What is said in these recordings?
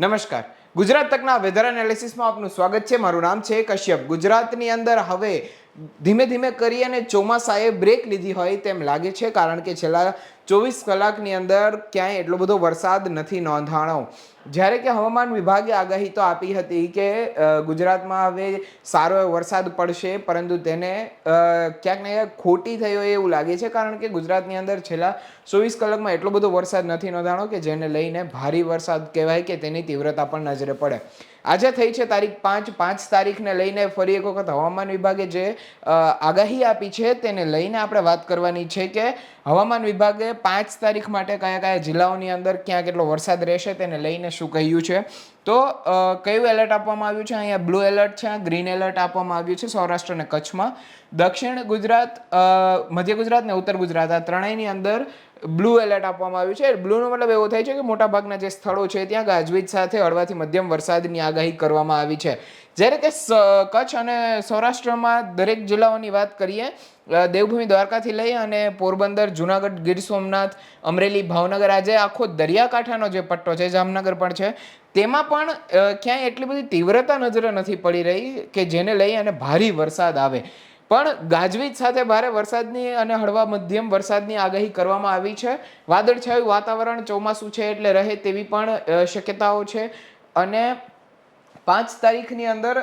નમસ્કાર. ગુજરાત તકના વેધર એનાલિસિસમાં આપનું સ્વાગત છે. મારું નામ છે કશ્યપ. ગુજરાતની અંદર હવે ધીમે ધીમે કરી અને ચોમાસાએ બ્રેક લીધી હોય તેમ લાગે છે. કારણ કે છેલ્લા ચોવીસ કલાકની અંદર ક્યાંય એટલો બધો વરસાદ નથી નોંધાણો. જ્યારે કે હવામાન વિભાગે આગાહી તો આપી હતી કે ગુજરાતમાં હવે સારો એવો વરસાદ પડશે, પરંતુ તેને ક્યાંક ને ક્યાંક ખોટી થઈ હોય એવું લાગે છે, કારણ કે ગુજરાતની અંદર છેલ્લા ચોવીસ કલાકમાં એટલો બધો વરસાદ નથી નોંધાણો કે જેને લઈને ભારે વરસાદ કહેવાય કે તેની તીવ્રતા પણ નજરે પડે. આજે થઈ છે તારીખ પાંચ પાંચ તારીખને લઈને ફરી એક વખત હવામાન વિભાગે જે આગાહી આપી છે, તેને લઈને આપણે વાત કરવાની છે કે હવામાન વિભાગે પાંચ તારીખ માટે કયા કયા જિલ્લાઓની અંદર ક્યાં કેટલો વરસાદ રહેશે તેને લઈને શું કહ્યું છે? તો કયું એલર્ટ આપવામાં આવ્યું છે? અહીંયા બ્લુ એલર્ટ છે, ગ્રીન એલર્ટ આપવામાં આવ્યું છે સૌરાષ્ટ્ર અને કચ્છમાં. દક્ષિણ ગુજરાત મધ્ય ગુજરાત ને ઉત્તર ગુજરાત, આ ત્રણેયની અંદર બ્લુ એલર્ટ આપવામાં આવ્યું છે. બ્લુનો મતલબ એવો થાય છે કે મોટાભાગના જે સ્થળો છે ત્યાં ગાજવીજ સાથે હળવાથી મધ્યમ વરસાદની આગાહી કરવામાં આવી છે. જ્યારે કે કચ્છ અને સૌરાષ્ટ્રમાં દરેક જિલ્લાઓની વાત કરીએ દેવભૂમિ દ્વારકાથી લઈ અને પોરબંદર, જુનાગઢ, ગીર સોમનાથ, અમરેલી, ભાવનગર, આજે આખો દરિયાકાંઠાનો જે પટ્ટો છે, જામનગર પણ છે તેમાં પણ ક્યાંય એટલી બધી તીવ્રતા નજરે નથી પડી રહી કે જેને લઈ અને ભારે વરસાદ આવે. પણ ગાજવીજ સાથે ભારે વરસાદની અને હળવા મધ્યમ વરસાદની આગાહી કરવામાં આવી છે. વાદળછાયું વાતાવરણ ચોમાસું છે એટલે રહે તેવી પણ શક્યતાઓ છે. અને પાંચ તારીખની અંદર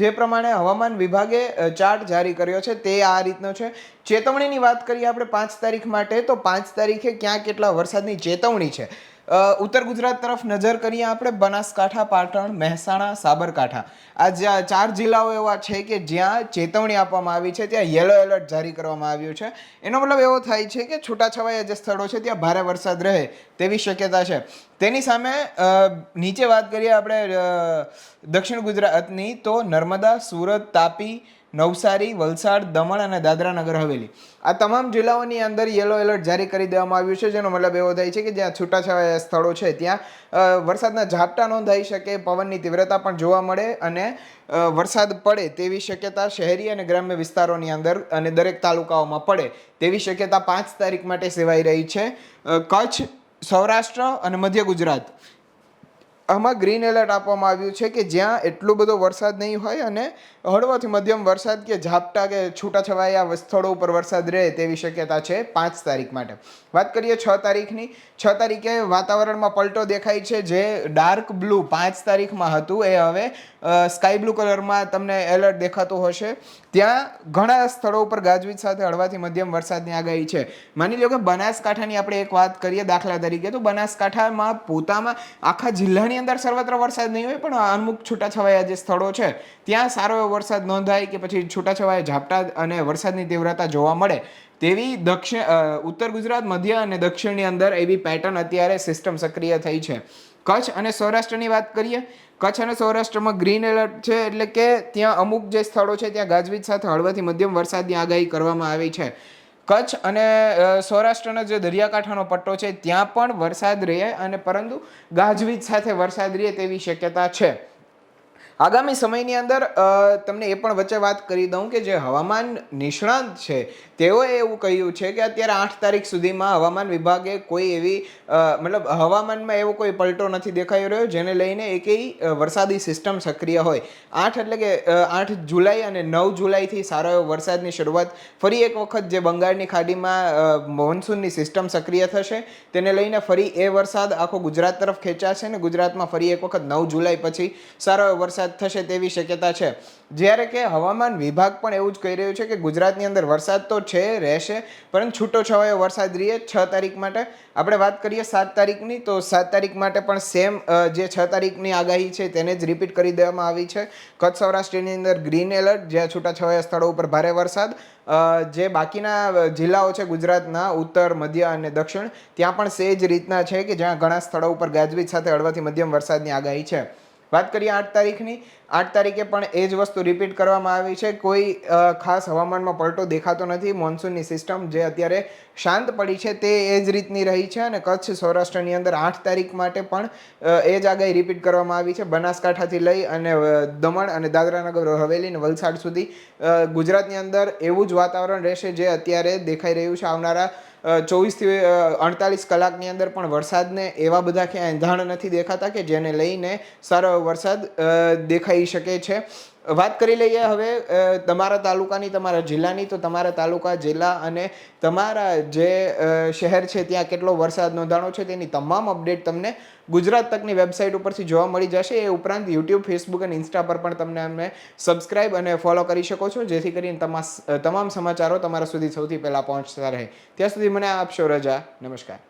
જે પ્રમાણે હવામાન વિભાગે ચાર્ટ જારી કર્યો છે તે આ રીતનો છે. ચેતવણીની વાત કરીએ આપણે પાંચ તારીખ માટે, તો પાંચ તારીખે ક્યાં કેટલા વરસાદની ચેતવણી છે? ઉત્તર ગુજરાત તરફ નજર કરીએ આપણે બનાસકાંઠા, પાટણ, મહેસાણા, સાબરકાંઠા. આ જ્યાં ચાર જિલ્લાઓ એવા છે કે જ્યાં ચેતવણી આપવામાં આવી છે, ત્યાં યલો એલર્ટ જારી કરવામાં આવ્યું છે. એનો મતલબ એવો થાય છે કે છૂટાછવાયા જે સ્થળો છે, ત્યાં ભારે વરસાદ રહે તેવી શક્યતા છે. તેની સામે નીચે વાત કરીએ આપણે દક્ષિણ ગુજરાતની, તો નર્મદા, સુરત, તાપી નવસારી, વલસાડ, દમણ અને દાદરા નગર હવેલી. આ તમામ જિલ્લાઓની અંદર યલો એલર્ટ જારી કરી દેવામાં આવ્યું છે, જેનો મતલબ એવો થાય છે કે જ્યાં છૂટાછવાયા સ્થળો છે, ત્યાં વરસાદના ઝાપટા નોંધાઈ શકે, પવનની તીવ્રતા પણ જોવા મળે અને વરસાદ પડે તેવી શક્યતા શહેરી અને ગ્રામ્ય વિસ્તારોની અંદર અને દરેક તાલુકાઓમાં પડે તેવી શક્યતા પાંચ તારીખ માટે સેવાઈ રહી છે. કચ્છ, સૌરાષ્ટ્ર અને મધ્ય ગુજરાત. આમાં ગ્રીન એલર્ટ આપવામાં આવ્યું છે કે જ્યાં એટલો બધો વરસાદ નહીં હોય અને હળવાથી મધ્યમ વરસાદ કે ઝાપટા કે છૂટાછવાયા સ્થળો ઉપર વરસાદ રહે તેવી શક્યતા છે પાંચ તારીખ માટે. વાત કરીએ છ તારીખની. છ તારીખે વાતાવરણમાં પલટો દેખાય છે. જે ડાર્ક બ્લુ પાંચ તારીખમાં હતું, એ હવે સ્કાય બ્લુ કલરમાં તમને એલર્ટ દેખાતું હશે. ત્યાં ઘણા સ્થળો ઉપર ગાજવીજ સાથે હળવાથી મધ્યમ વરસાદની આગાહી છે. માની લો કે બનાસકાંઠાની આપણે એક વાત કરીએ દાખલા તરીકે, તો બનાસકાંઠામાં પોતામાં આખા જિલ્લાની અંદર સર્વત્ર વરસાદ નહીં હોય, પણ અમુક છૂટાછવાયા જે સ્થળો છે, ત્યાં સારો એવો વરસાદ નોંધાય કે પછી છૂટાછવાયા ઝાપટા અને વરસાદની તીવ્રતા જોવા મળે, તેવી દક્ષિણ ઉત્તર ગુજરાત, મધ્ય અને દક્ષિણની અંદર એવી પેટર્ન અત્યારે સિસ્ટમ સક્રિય થઈ છે. કચ્છ અને સૌરાષ્ટ્રની વાત કરીએ, કચ્છ અને સૌરાષ્ટ્રમાં ગ્રીન એલર્ટ છે એટલે કે ત્યાં અમુક જે સ્થળો છે, ત્યાં ગાજવીજ સાથે હળવાથી મધ્યમ વરસાદની આગાહી કરવામાં આવી છે. કચ્છ અને સૌરાષ્ટ્રનો જે દરિયાકાંઠાનો પટ્ટો છે, ત્યાં પણ વરસાદ રહે અને પરંતુ ગાજવીજ સાથે વરસાદ રહે તેવી શક્યતા છે. આગામી સમયની અંદર તમને એ પણ વચ્ચે વાત કરી દઉં કે જે હવામાન નિષ્ણાંત છે, તેઓએ એવું કહ્યું છે કે અત્યારે આઠ તારીખ સુધીમાં હવામાન વિભાગે કોઈ એવી મતલબ હવામાનમાં એવો કોઈ પલટો નથી દેખાઈ રહ્યો જેને લઈને એકેય વરસાદી સિસ્ટમ સક્રિય હોય. આઠ એટલે કે આઠ જુલાઈ અને નવ જુલાઈથી સારો એવો વરસાદની શરૂઆત ફરી એક વખત જે બંગાળની ખાડીમાં મોન્સૂનની સિસ્ટમ સક્રિય થશે, તેને લઈને ફરી એ વરસાદ આખો ગુજરાત તરફ ખેંચાશે ને ગુજરાતમાં ફરી એક વખત નવ જુલાઈ પછી સારો એવો વરસાદ થશે તેવી શક્યતા છે. જ્યારે કે હવામાન વિભાગ પણ એવું જ કહી રહ્યું છે કે ગુજરાતની અંદર વરસાદ તો છે, રહેશે, પરંતુ છૂટો છવાયો વરસાદ રહે છ તારીખ માટે. આપણે વાત કરીએ સાત તારીખની, તો સાત તારીખ માટે પણ સેમ જે છ તારીખની આગાહી છે તેને જ રિપીટ કરી દેવામાં આવી છે. કચ્છ સૌરાષ્ટ્રની અંદર ગ્રીન એલર્ટ જ્યાં છૂટાછવાયા સ્થળો ઉપર ભારે વરસાદ. જે બાકીના જિલ્લાઓ છે ગુજરાતના, ઉત્તર, મધ્ય અને દક્ષિણ, ત્યાં પણ સેજ રીતના છે કે જ્યાં ઘણા સ્થળો ઉપર ગાજવીજ સાથે હળવાથી મધ્યમ વરસાદની આગાહી છે. વાત કરીએ આઠ તારીખની. આઠ તારીખે પણ એ જ વસ્તુ રિપીટ કરવામાં આવી છે. કોઈ ખાસ હવામાનમાં પલટો દેખાતો નથી. મોન્સૂનની સિસ્ટમ જે અત્યારે શાંત પડી છે તે એ જ રીતની રહી છે અને કચ્છ સૌરાષ્ટ્રની અંદર આઠ તારીખ માટે પણ એ જ આગાહી રિપીટ કરવામાં આવી છે. બનાસકાંઠાથી લઈ અને દમણ અને દાદરાનગર, હવેલી અને વલસાડ સુધી ગુજરાતની અંદર એવું જ વાતાવરણ રહેશે જે અત્યારે દેખાઈ રહ્યું છે આવનારા ચોવીસથી અડતાલીસ કલાકની અંદર પણ વરસાદને એવા બધા ક્યાંય એંધાણ નથી દેખાતા કે જેને લઈને સારો વરસાદ દેખાઈ શકે છે. વાત કરી લઈએ હવે તમારા તાલુકાની, તમારા જિલ્લાની, તો તમારા તાલુકા, જિલ્લા અને તમારા જે શહેર છે, ત્યાં કેટલો વરસાદ નોંધાણો છે, તેની તમામ અપડેટ તમને ગુજરાત તકની વેબસાઇટ ઉપરથી જોવા મળી જશે. એ ઉપરાંત યુટ્યુબ, ફેસબુક અને ઇન્સ્ટા પર પણ તમને અમે સબસ્ક્રાઇબ અને ફોલો કરી શકો છો, જેથી કરીને તમામ સમાચારો તમારા સુધી સૌથી પહેલાં પહોંચતા રહે. ત્યાં સુધી મને આપશો રજા. નમસ્કાર.